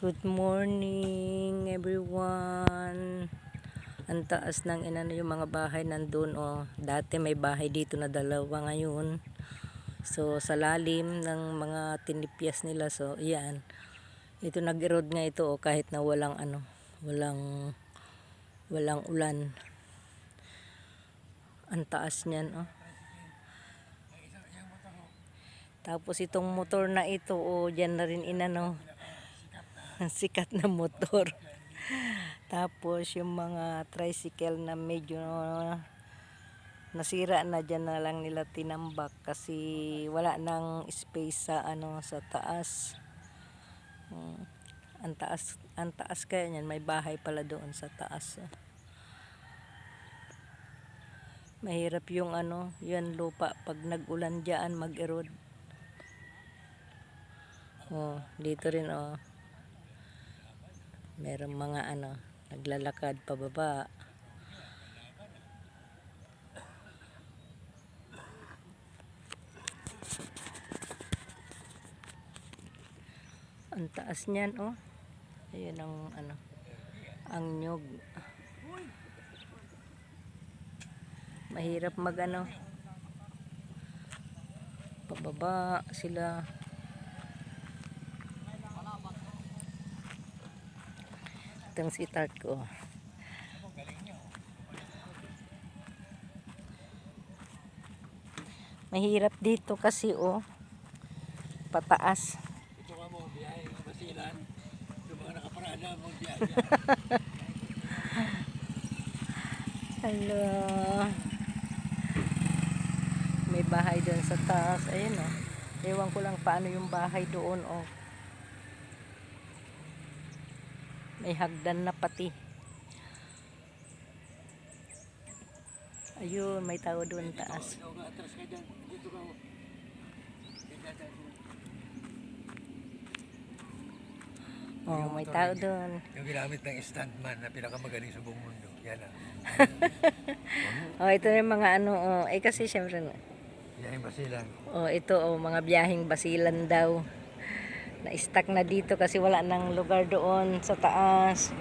Good morning everyone. Ang taas ng inano yung mga bahay nandun oh. Dati may bahay dito na dalawa ngayon. So sa lalim ng mga tinipyas nila so iyan. Ito nag-erode nga ito oh, kahit na walang ano, walang walang ulan. Ang taas niyan oh. Tapos itong motor na ito oh, diyan na rin inano sikat na motor. Tapos yung mga tricycle na medyo nasira na dyan na lang nila tinambak kasi wala nang space sa ano sa taas. Hmm. Ang taas, ang taas kaya niyan, may bahay pala doon sa taas. oh. Mahirap yung ano, yan lupa pag nag-ulan diyan mag-erode. Oh, dito rin oh. Merong mga ano, naglalakad pababa. Ang taas niyan, oh. Ayun ang ano, ang nyog. Mahirap mag ano, pababa sila. Itong si Tart ko. Mahirap dito kasi oh. Pataas. Ito ka mo, biyahe ng basilan. Yung mga nakaparada mo biyahe. Hello. May bahay doon sa taas. Ayun oh. Ewan ko lang paano yung bahay doon oh. May hagdan na pati. Ayun, may tao doon taas. Oh, may tao doon. Yung ginamit ng stuntman na pinakamagaling sa buong mundo. Yan ah. Oh, ito na yung mga ano, oh. Eh kasi syempre, Biyahe ng basilan. oh, ito oh, mga biyahing basilan daw. Na-stuck na dito kasi wala nang lugar doon sa taas.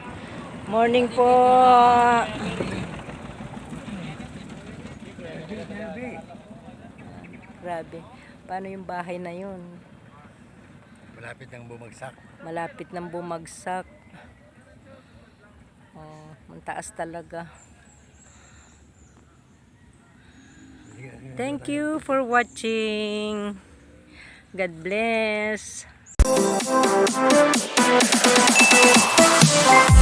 Morning po. Grabe. Paano yung bahay na yun? Malapit nang bumagsak. Malapit nang bumagsak. Oh, ang taas talaga. Thank you for watching. God bless. Thank you.